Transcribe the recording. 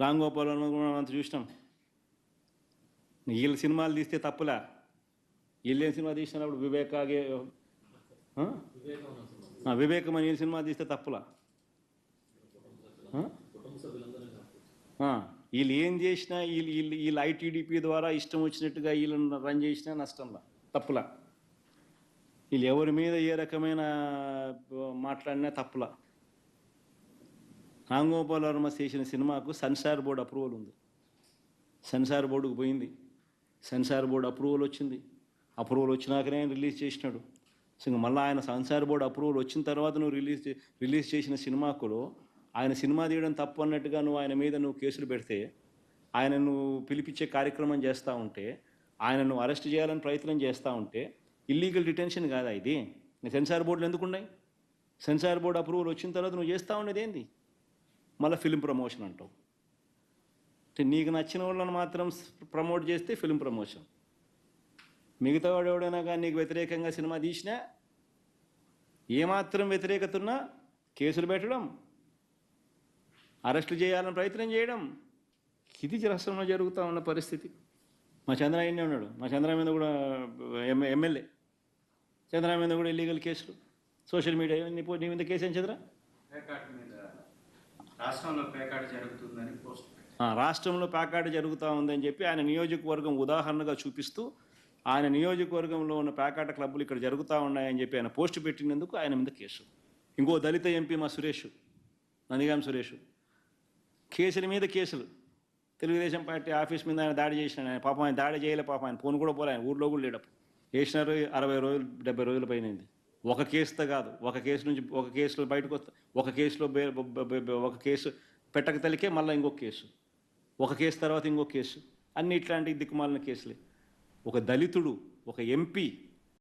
రామ్ గోపాల్ వర్మ కూడా మనం అంత చూసినాం. వీళ్ళ సినిమాలు తీస్తే తప్పులా? వీళ్ళు ఏం సినిమా తీసినప్పుడు వివేకాగే వివేకమని వివేకం అని వీళ్ళ సినిమా తీస్తే తప్పులా? వీళ్ళు ఏం చేసినా వీళ్ళు వీళ్ళు వీళ్ళు ఐటీడీపీ ద్వారా ఇష్టం వచ్చినట్టుగా వీళ్ళని రన్ చేసినా నష్టంలా? తప్పులా? వీళ్ళు ఎవరి మీద ఏ రకమైన మాట్లాడినా తప్పులా? రాంగోపాల్ వర్మ చేసిన సినిమాకు సెన్సార్ బోర్డు అప్రూవల్ ఉంది. సెన్సార్ బోర్డుకు పోయింది. సెన్సార్ బోర్డు అప్రూవల్ వచ్చింది. అప్రూవల్ వచ్చినాకనే ఆయన రిలీజ్ చేసినాడు. సో మళ్ళీ ఆయన సెన్సార్ బోర్డు అప్రూవల్ వచ్చిన తర్వాత నువ్వు రిలీజ్ రిలీజ్ చేసిన సినిమాకులో ఆయన సినిమా తీయడం తప్పు అన్నట్టుగా నువ్వు ఆయన మీద నువ్వు కేసులు పెడితే ఆయన నువ్వు పిలిపించే కార్యక్రమం చేస్తూ ఉంటే ఆయన నువ్వు అరెస్ట్ చేయాలని ప్రయత్నం చేస్తూ ఉంటే ఇల్లీగల్ డిటెన్షన్ కాదా ఇది? సెన్సార్ బోర్డులు ఎందుకున్నాయి సెన్సార్ బోర్డు అప్రూవల్ వచ్చిన తర్వాత నువ్వు చేస్తూ ఉండేది ఏంది? మళ్ళీ ఫిలిం ప్రమోషన్ అంటావు. అంటే నీకు నచ్చిన వాళ్ళని మాత్రం ప్రమోట్ చేస్తే ఫిలిం ప్రమోషన్ మిగతా వాడు ఎవడైనా కానీ నీకు వ్యతిరేకంగా సినిమా తీసినా ఏమాత్రం వ్యతిరేకత ఉన్నా కేసులు పెట్టడం అరెస్టులు చేయాలని ప్రయత్నం చేయడం ఇది రాష్ట్రంలో జరుగుతూ ఉన్న పరిస్థితి. మా చంద్రయ్యనే ఉన్నాడు. మా చంద్ర మీద కూడా ఎమ్మెల్యే. చంద్ర మీద కూడా ఇల్లీగల్ కేసులు. సోషల్ మీడియా నీ నీ మీద కేసు ఏం చంద్ర రాష్ట్రంలో పేకాట జరుగుతుందని పోస్ట్ ఆ, రాష్ట్రంలో పేకాట జరుగుతూ ఉందని చెప్పి ఆయన నియోజకవర్గం ఉదాహరణగా చూపిస్తూ ఆయన నియోజకవర్గంలో ఉన్న పేకాట క్లబ్బులు ఇక్కడ జరుగుతూ ఉన్నాయని చెప్పి ఆయన పోస్ట్ పెట్టినందుకు ఆయన మీద కేసు. ఇంకో దళిత ఎంపీ మా సురేష్ నందిగాం సురేష్. కేసుల మీద కేసులు. తెలుగుదేశం పార్టీ ఆఫీస్ మీద ఆయన దాడి చేసిన ఆయన పాపం ఆయన దాడి చేయలే పాపం. ఆయన ఫోన్ కూడా పోలే. ఆయన ఊర్లో కూడా లేడప్పుడు. చేసినారు అరవై రోజులు డెబ్బై రోజుల పైన ఒక కేసుతో కాదు. ఒక కేసు నుంచి ఒక కేసులో బయటకు వస్తా ఒక కేసులో ఒక కేసు పెట్టక తలికే మళ్ళీ ఇంకొక కేసు. ఒక కేసు తర్వాత ఇంకొక కేసు. అన్ని ఇట్లాంటి దిక్కుమాలిన కేసులే. ఒక దళితుడు ఒక ఎంపీ